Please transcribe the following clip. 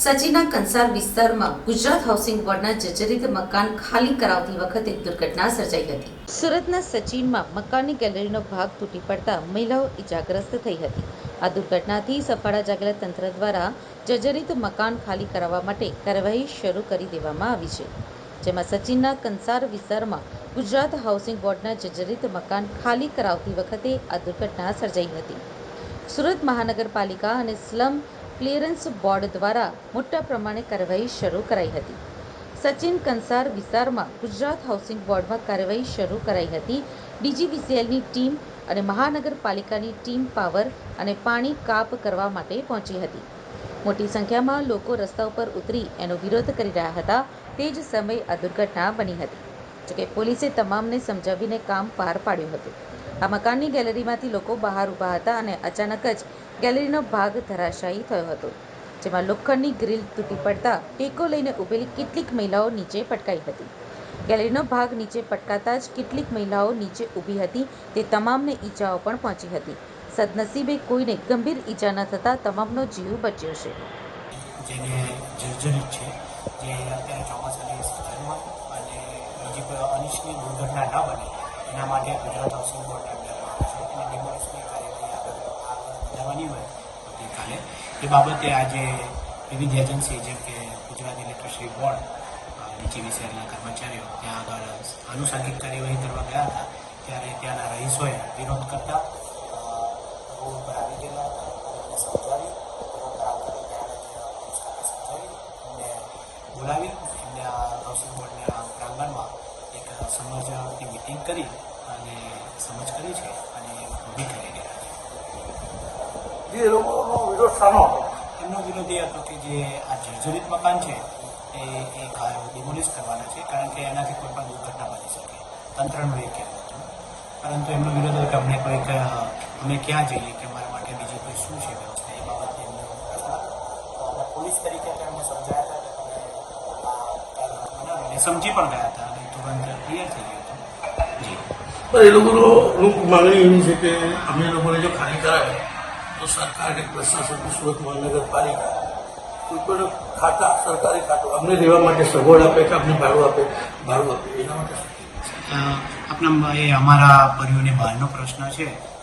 સચિના કંસાર વિસ્તારમાં ગુજરાત હાઉસિંગ બોર્ડના જર્જરિત મકાન ખાલી કરાવતી વખતે દુર્ઘટના સર્જાઈ હતી. સુરતના સચીનમાં મકાનની ગેલેરીનો ભાગ તૂટી પડતા મહિલાઓ ઇજાગ્રસ્ત થઈ હતી. આ દુર્ઘટનાથી સફાળા જાગેલા તંત્ર દ્વારા જર્જરિત મકાન ખાલી કરાવવા માટે કાર્યવાહી શરૂ કરી દેવામાં આવી છે. જેમાં સચિનના કંસાર વિસ્તારમાં ગુજરાત હાઉસિંગ બોર્ડના જર્જરિત મકાન ખાલી કરાવતી વખતે આ દુર્ઘટના સર્જાઈ હતી. સુરત મહાનગરપાલિકા અને સ્લમ ક્લિયરન્સ બોર્ડ દ્વારા મોટા પ્રમાણે કાર્યવાહી શરૂ કરાઈ હતી. સચિન કંસાર વિસ્તારમાં ગુજરાત હાઉસિંગ બોર્ડમાં કાર્યવાહી શરૂ કરાઈ હતી. ડીજીવીસીએલની ટીમ અને મહાનગરપાલિકાની ટીમ પાવર અને પાણી કાપ કરવા માટે પહોંચી હતી. મોટી સંખ્યામાં લોકો રસ્તા ઉપર ઉતરી એનો વિરોધ કરી રહ્યા હતા. તે જ સમયે આ દુર્ઘટના બની હતી. જોકે પોલીસે તમામને સમજાવીને કામ પાર પાડ્યું હતું. આ મકાનની ગેલેરીમાંથી લોકો બહાર ઊભા હતા અને અચાનક જ ગેલેરીનો ભાગ ધરાશાયી થયો હતો, જેમાં લોખંડની ગ્રીલ તૂટી પડતા ટેકો લઈને ઊભેલી કેટલીક મહિલાઓ નીચે પટકાઈ હતી. ગેલેરીનો ભાગ નીચે પટકાતા જ કેટલીક મહિલાઓ નીચે ઊભી હતી, તે તમામને ઈજાઓ પણ પહોંચી હતી. સદનસીબે કોઈને ગંભીર ઈજા ન થતાં તમામનો જીવ બચ્યો છે. જેને જર્જરિત છે, જે અત્યારે ચોમાસાની સિઝનમાં અને કોઈ અનિચ્છનીય દુર્ઘટના ન બને એના માટે ગુજરાત હાઉસિંગ બોર્ડ વધારવાની હોય આવતીકાલે એ બાબતે આજે વિવિધ એજન્સી જેમ કે ગુજરાત ઇલેક્ટ્રિસિટી બોર્ડ ડીજીવીસીએલના કર્મચારીઓ ત્યાં આગળ આનુષંગિક કાર્યવાહી કરવા ગયા હતા. ત્યારે ત્યાંના રહીશોએ વિરોધ કરતા અ, રોડ પર આવી ગયેલા બોલાવી સમજની મિટિંગ કરી અને સમજ કરી છે અને ઊભી કરી રહ્યા છે. જે લોકોનો વિરોધ શાનો એમનો વિરોધ એ હતો કે જે આ જર્જરિત મકાન છે એ એ ડિમોલિશ કરવાના છે કારણ કે એનાથી કોઈ પણ દુર્ઘટના બની શકે. તંત્રનું એ કહેવું હતું. પરંતુ એમનો વિરોધ હતો કે અમને કોઈક અમે ક્યાં જઈએ કે મારા માટે બીજી કોઈ શું છે વ્યવસ્થા? એ બાબતે એમનો પોલીસ તરીકે એમને સમજાયા હતા સમજી પણ ગયા હતા અને ક્લિયર થઈ ગયું પણ એ લોકોનો અમુક માગણી એવી છે કે અમે લોકોને જો ખાલી કરાવે તો સરકાર કે પ્રશાસન સુરત મહાનગરપાલિકા કોઈ પણ ખાતા સરકારી ખાતું અમને રહેવા માટે સગવડ આપે કે અમને ભાડું આપે ભાડું આપે એના માટે? આપણા એ અમારા પરિવારની બહારનો પ્રશ્ન છે